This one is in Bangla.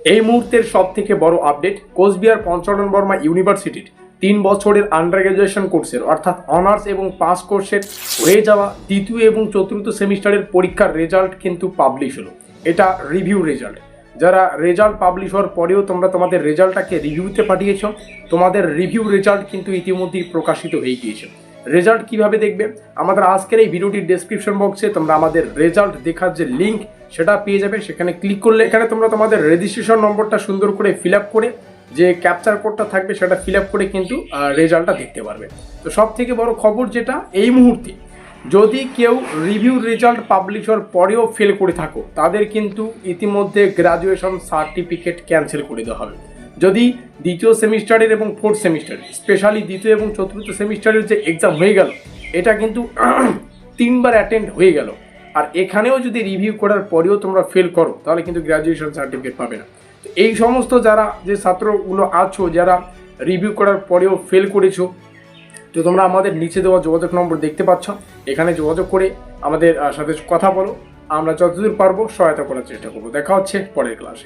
এই মুহূর্তের সব থেকে বড় আপডেট কোচবিহার পঞ্চানন বর্মা ইউনিভার্সিটির তিন বছরের আন্ডার গ্রাজুয়েশন কোর্সের অর্থাৎ অনার্স এবং পাস কোর্সের হয়ে যাওয়া দ্বিতীয় এবং চতুর্থ সেমিস্টারের পরীক্ষার রেজাল্ট কিন্তু পাবলিশ হলো। এটা রিভিউ রেজাল্ট যারা রেজাল্ট পাবলিশ হওয়ার পরেও তোমরা তোমাদের রেজাল্টটাকে রিভিউতে পাঠিয়েছ, তোমাদের রিভিউ রেজাল্ট কিন্তু ইতিমধ্যেই প্রকাশিত হয়ে গিয়েছে। রেজাল্ট কীভাবে দেখবে? আমাদের আজকের এই ভিডিওটির ডেসক্রিপশন বক্সে তোমরা আমাদের রেজাল্ট দেখার যে লিঙ্ক সেটা পেয়ে যাবে। সেখানে ক্লিক করলে এখানে তোমরা তোমাদের রেজিস্ট্রেশন নম্বরটা সুন্দর করে ফিল করে যে ক্যাপচার কোডটা থাকবে সেটা ফিল করে কিন্তু রেজাল্টটা দেখতে পারবে। তো সব থেকে বড় খবর যেটা, এই মুহূর্তে যদি কেউ রিভিউ রেজাল্ট পাবলিশ হওয়ার পরেও ফেল করে থাকো, তাদের কিন্তু ইতিমধ্যে গ্রাজুয়েশন সার্টিফিকেট ক্যান্সেল করে দেওয়া হবে। যদি দ্বিতীয় সেমিস্টারের এবং ফোর্থ সেমিস্টারের স্পেশালি দ্বিতীয় এবং চতুর্থ সেমিস্টারের যে এক্সাম হয়ে গেল, এটা কিন্তু তিনবার অ্যাটেন্ড হয়ে গেল। আর এখানেও যদি রিভিউ করার পরেও তোমরা ফেল করো, তাহলে কিন্তু গ্র্যাজুয়েশন সার্টিফিকেট পাবে না। তো এই সমস্ত যারা যে ছাত্রগুলো আছো, যারা রিভিউ করার পরেও ফেল করেছ, তো তোমরা আমাদের নিচে দেওয়া যোগাযোগ নম্বর দেখতে পাচ্ছ। এখানে যোগাযোগ করে আমাদের সাথে কথা বলো। আমরা যতদূর পারব সহায়তা করার চেষ্টা করব। দেখা হচ্ছে পরের ক্লাসে